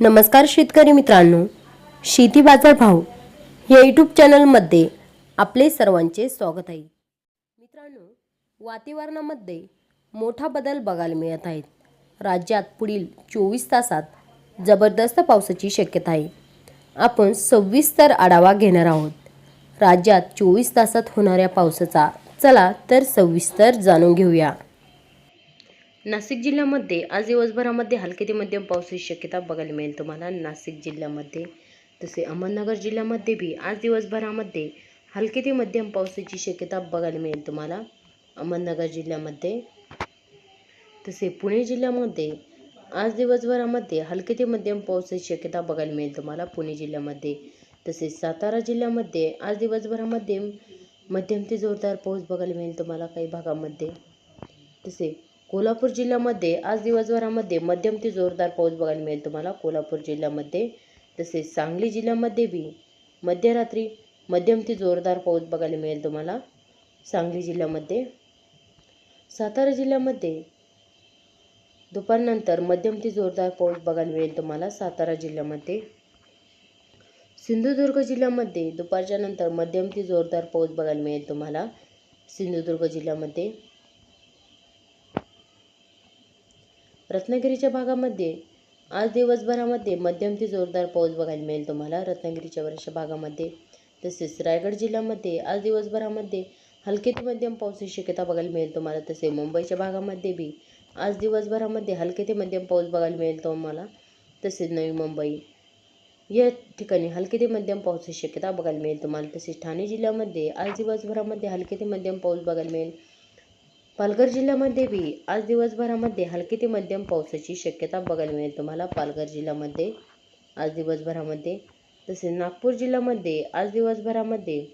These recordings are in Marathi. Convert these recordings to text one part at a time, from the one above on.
नमस्कार शेतकरी मित्रांनो शेती बाजार भाव या यूट्यूब चॅनलमध्ये आपले सर्वांचे स्वागत आहे. मित्रांनो वातावरणामध्ये मोठा बदल बघायला मिळत आहेत राज्यात पुढील चोवीस तासात जबरदस्त पावसाची शक्यता आहे. आपण सविस्तर आढावा घेणार आहोत. राज्यात चोवीस तासात होणाऱ्या पावसाचा चला तर सविस्तर जाणून घेऊया. नाशिक जिल्ह्यामध्ये आज दिवसभरामध्ये हलके ते मध्यम पावसाची शक्यता बघायला मिळेल तुम्हाला. नाशिक जिल्ह्यामध्ये तसे अहमदनगर जिल्ह्यामध्ये बी आज दिवसभरामध्ये हलके ते मध्यम पावसाची शक्यता बघायला मिळेल तुम्हाला. अहमदनगर जिल्ह्यामध्ये तसे पुणे जिल्ह्यामध्ये आज दिवसभरामध्ये हलके ते मध्यम पावसाची शक्यता बघायला मिळेल तुम्हाला. पुणे जिल्ह्यामध्ये तसेच सातारा जिल्ह्यामध्ये आज दिवसभरामध्ये मध्यम ते जोरदार पाऊस बघायला मिळेल तुम्हाला काही भागामध्ये. तसे कोल्हापूर जिल्ह्यामध्ये आज दिवसभरामध्ये मध्यम ते जोरदार पाऊस बघायला मिळेल तुम्हाला. कोल्हापूर जिल्ह्यामध्ये तसेच सांगली जिल्ह्यामध्ये बी मध्यरात्री मध्यम ते जोरदार पाऊस बघायला मिळेल तुम्हाला. सांगली जिल्ह्यामध्ये सातारा जिल्ह्यामध्ये दुपारनंतर मध्यम ते जोरदार पाऊस बघायला मिळेल तुम्हाला सातारा जिल्ह्यामध्ये. सिंधुदुर्ग जिल्ह्यामध्ये दुपारच्या नंतर मध्यम ते जोरदार पाऊस बघायला मिळेल तुम्हाला. सिंधुदुर्ग जिल्ह्यामध्ये रत्नागिरीच्या भागामध्ये आज दिवसभरामध्ये मध्यम ते जोरदार पाऊस बघायला मिळेल तुम्हाला. रत्नागिरीच्या वरच्या भागामध्ये तसेच रायगड जिल्ह्यामध्ये आज दिवसभरामध्ये हलके ते मध्यम पावसाची शक्यता बघायला मिळेल तुम्हाला. तसे मुंबईच्या भागामध्ये बी आज दिवसभरामध्ये हलके ते मध्यम पाऊस बघायला मिळेल तुम्हाला. तसेच नवी मुंबई या ठिकाणी हलके ते मध्यम पावसाची शक्यता बघायला मिळेल तुम्हाला. तसेच ठाणे जिल्ह्यामध्ये आज दिवसभरामध्ये हलके ते मध्यम पाऊस बघायला मिळेल. पालघर जिल्ह्यामध्ये बी आज दिवसभरामध्ये हलकी ते मध्यम पावसाची शक्यता बघायला मिळेल तुम्हाला. पालघर जिल्ह्यामध्ये आज दिवसभरामध्ये तसेच नागपूर जिल्ह्यामध्ये आज दिवसभरामध्ये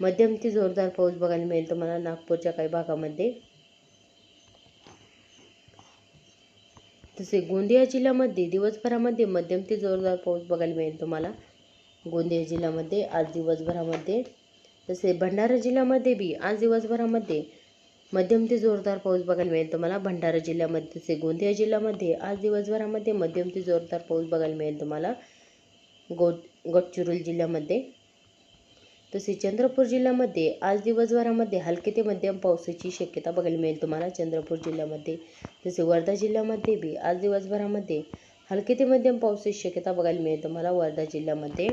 मध्यम ते जोरदार पाऊस बघायला मिळेल तुम्हाला. नागपूरच्या काही भागामध्ये तसे गोंदिया जिल्ह्यामध्ये दिवसभरामध्ये मध्यम ते जोरदार पाऊस बघायला मिळेल तुम्हाला. गोंदिया जिल्ह्यामध्ये आज दिवसभरामध्ये तसे भंडारा जिल्ह्यामध्ये बी आज दिवसभरामध्ये मध्यम ते जोरदार पाऊस बघायला मिळेल तुम्हाला. भंडारा जिल्ह्यामध्ये तसे गोंदिया जिल्ह्यामध्ये आज दिवसभरामध्ये मध्यम ते जोरदार पाऊस बघायला मिळेल तुम्हाला. गो गडचिरोली जिल्ह्यामध्ये. तसे चंद्रपूर जिल्ह्यामध्ये आज दिवसभरामध्ये हलके ते मध्यम पावसाची शक्यता बघायला मिळेल तुम्हाला. चंद्रपूर जिल्ह्यामध्ये तसे वर्धा जिल्ह्यामध्ये बी आज दिवसभरामध्ये हलके ते मध्यम पावसाची शक्यता बघायला मिळेल तुम्हाला वर्धा जिल्ह्यामध्ये.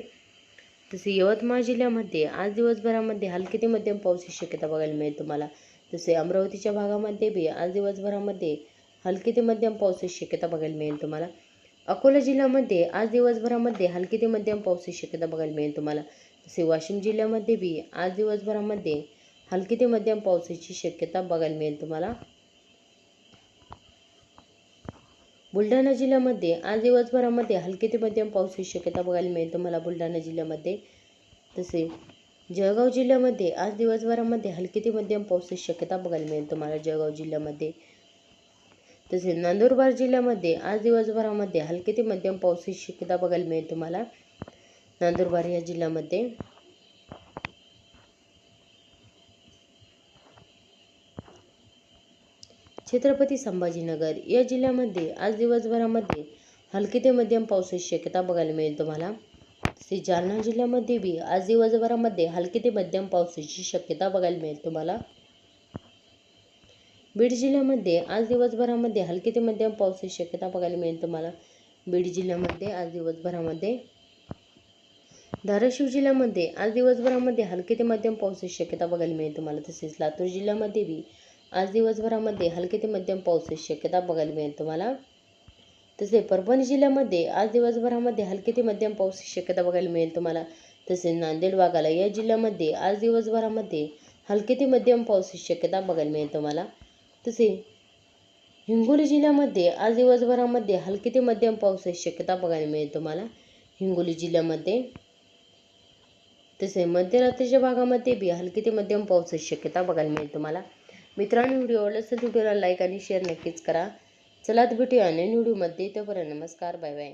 तसे यवतमाळ जिल्ह्यामध्ये आज दिवसभरामध्ये हलके ते मध्यम पावसाची शक्यता बघायला मिळेल तुम्हाला. तसे अमरावतीच्या भागामध्ये बी आज दिवसभरामध्ये हलकी ते मध्यम पावसाची शक्यता बघायला मिळेल तुम्हाला. अकोला जिल्ह्यामध्ये आज दिवसभरामध्ये हलकी ते मध्यम पावसाची शक्यता बघायला मिळेल तुम्हाला. तसे वाशिम जिल्ह्यामध्ये बी आज दिवसभरामध्ये हलकी ते मध्यम पावसाची शक्यता बघायला मिळेल तुम्हाला. बुलढाणा जिल्ह्यामध्ये आज दिवसभरामध्ये हलकी ते मध्यम पावसाची शक्यता बघायला मिळेल तुम्हाला बुलढाणा जिल्ह्यामध्ये. तसे जळगाव जिल्ह्यामध्ये आज दिवसभरामध्ये हलकी ते मध्यम पावसाची शक्यता बघायला मिळेल. तुम्हाला जळगाव जिल्ह्यामध्ये तसेच नंदुरबार जिल्ह्यामध्ये आज दिवसभरामध्ये हलकी ते मध्यम पावसाची शक्यता बघायला मिळेल तुम्हाला. नंदुरबार या जिल्ह्यामध्ये छत्रपती संभाजीनगर या जिल्ह्यामध्ये आज दिवसभरामध्ये हलकी ते मध्यम पावसाची शक्यता बघायला मिळेल तुम्हाला. श्री जालना जिल्ह्यामध्ये बी आज दिवसभरामध्ये हलकी ते मध्यम पावसाची शक्यता बघायला मिळेल तुम्हाला. बीड जिल्ह्यामध्ये आज दिवसभरामध्ये हलकी ते मध्यम पावसाची शक्यता बघायला मिळेल तुम्हाला. बीड जिल्ह्यामध्ये आज दिवसभरामध्ये धाराशिव जिल्ह्यामध्ये आज दिवसभरामध्ये हलके ते मध्यम पावसाची शक्यता बघायला मिळेल तुम्हाला. तसेच लातूर जिल्ह्यामध्ये बी आज दिवसभरामध्ये हलके ते मध्यम पावसाची शक्यता बघायला मिळेल तुम्हाला. तसे परभणी जिल्ह्यामध्ये आज दिवसभरामध्ये हलके ते मध्यम पावसाची शक्यता बघायला मिळेल तुम्हाला. तसे नांदेड वाघाला या जिल्ह्यामध्ये आज दिवसभरामध्ये हलके ते मध्यम पावसाची शक्यता बघायला मिळेल तुम्हाला. तसे हिंगोली जिल्ह्यामध्ये आज दिवसभरामध्ये हलके ते मध्यम पावसाची शक्यता बघायला मिळेल तुम्हाला. हिंगोली जिल्ह्यामध्ये तसे मध्यरात्रीच्या भागामध्ये बी हलकी ते मध्यम पावसाची शक्यता बघायला मिळेल तुम्हाला. मित्रांनो व्हिडिओ आवडला असेल तर व्हिडिओला लाईक आणि शेअर नक्कीच करा. चला तर भेटूया नवीन व्हिडिओमध्ये तोपर्यंत नमस्कार बाय बाय